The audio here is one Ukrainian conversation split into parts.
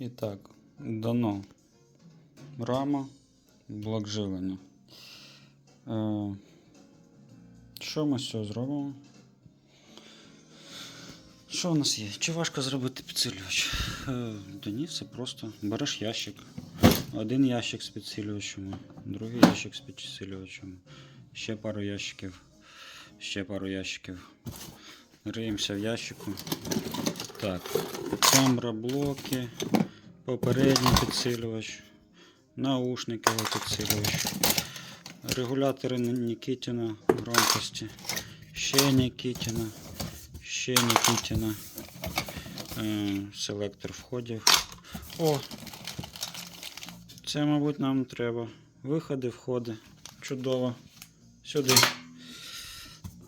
І так, дано рама, блок живлення. Е, що ми з цього зробимо? Що у нас є? Чи важко зробити підсилювач? Е, да ні, все просто. Береш ящик. Один ящик з підсилювачами, другий ящик з підсилювачами, ще пару ящиків, ще пару ящиків. Риємося в ящику. Так, камера, блоки, попередній підсилювач, наушники підсилювач, регулятори Нікітіна громкості, ще Нікітіна, ще Нікітіна, е, селектор входів. О! Це, мабуть, нам треба. Виходи, входи. Чудово. Сюди.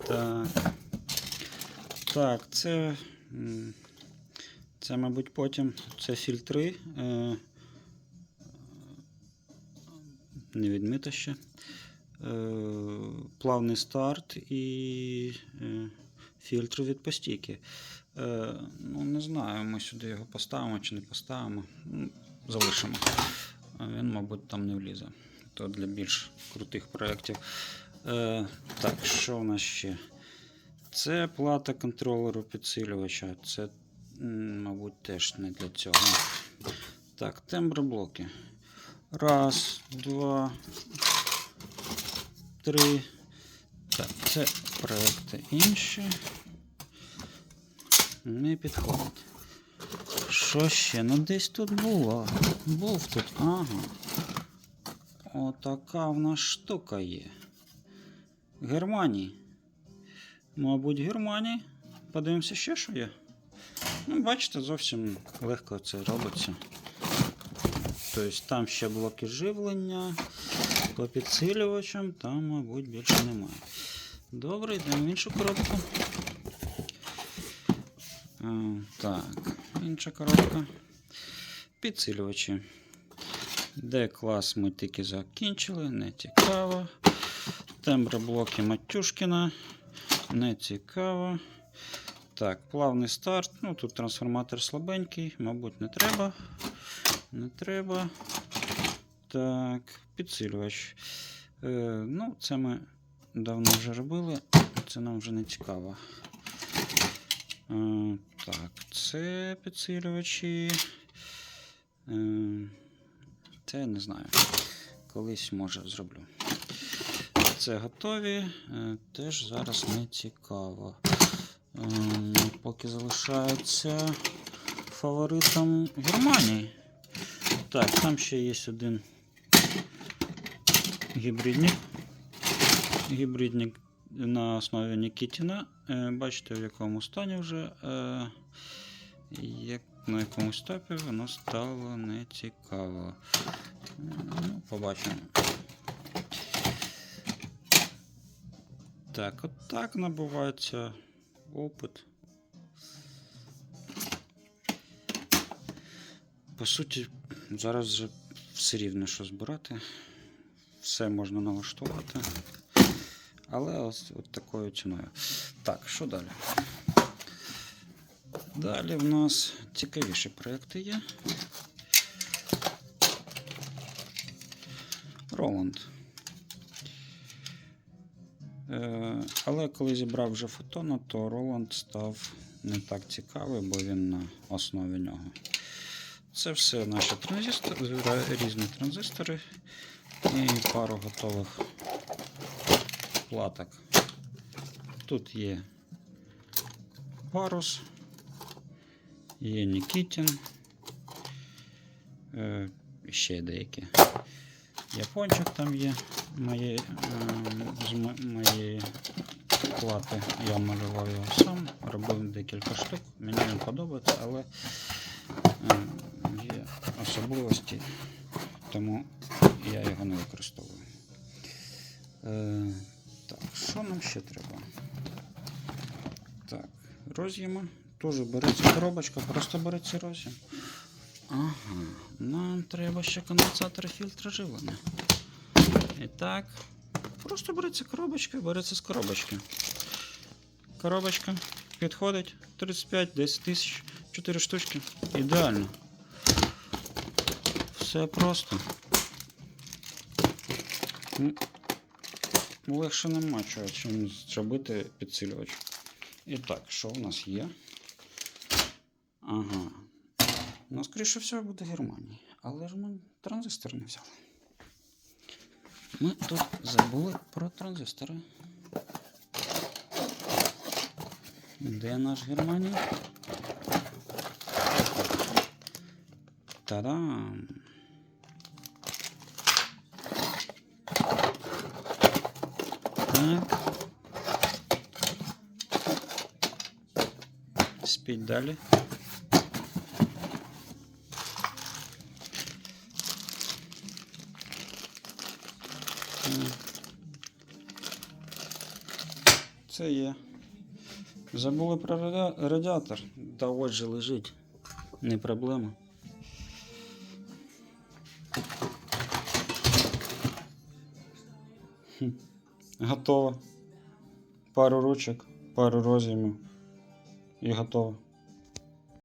Так. Так, це. Це, мабуть, потім. Це фільтри. Е, не відмито ще. Е, плавний старт і е, фільтр від постійки. Ну, не знаю, ми сюди його поставимо чи не поставимо. Залишимо. Він, мабуть, там не влізе. То для більш крутих проєктів. Так, що в нас ще? Це плата контролеру підсилювача. Це, мабуть, теж не для цього. Так, темброблоки. Раз, два, три. Так, це проекти інші. Не підходить. Що ще? Ну десь тут було. Був тут. Ага. Отака в нас штука є. Германії. Мабуть, Германії. Подивимося ще, що є. Ну, бачите, зовсім легко це робиться. Тобто там ще блоки живлення. По підсилювачам там, мабуть, більше немає. Добре, йдемо в іншу коробку. Так, інша коробка. Підсилювачі. Де клас ми тільки закінчили, не цікаво. Темброблоки Матюшкіна. Не цікаво. Так, плавний старт. Ну, тут трансформатор слабенький, мабуть, не треба. Не треба. Так, підсилювач. Е, ну, це ми давно вже робили. Це нам вже не цікаво. Е, так, це підсилювачі. Е, це не знаю. Колись може зроблю. Це готові. Е, теж зараз не цікаво. Е, поки залишається фаворитом Германії. Так, там ще є один гібридник. Гібридник на основі Нікітіна. Е, Бачите, в якому стані вже. е, Як на якомусь етапі воно стало нецікаво. Ну, побачимо. Так, от так набувається опит. По суті, зараз вже все рівно що збирати. Все можна налаштувати. Але ось от такою ціною. Так, що далі? Далі в нас цікавіші проекти є. Роланд. Е, Але коли зібрав вже фотона, то Роланд став не так цікавий, бо він на основі нього. Це все наші транзистори, різні транзистори і пару готових платок. Тут є парус, є Нікітін, е, ще деякі. Япончик там є моє, е, з моєї плати. Я малював його сам, робив декілька штук. Мені він подобається, але е, є особливості, тому я його не використовую. Е, так, що нам ще треба? Так, роз'єми. Теж береться коробочка, просто береться роз'єм. Ага, нам треба ще конденсатор і фільтр живлення. І так, просто береться коробочка, береться з коробочки. Коробочка підходить 35, 10 тисяч, 4 штучки. Ідеально. Все просто. Легше нема чого, чим зробити підсилювач. І так, що в нас є? Ага. Ну, скоріше всього, буде Германія. Але ж ми транзистор не взяли. Ми тут забули про транзистори. Де наш Германія? Та-дам! Так. Спіть далі. Це є. Забули про радіатор. Та от же лежить. Не проблема. Готово. Пару ручок, пару роз'ємів. І готово.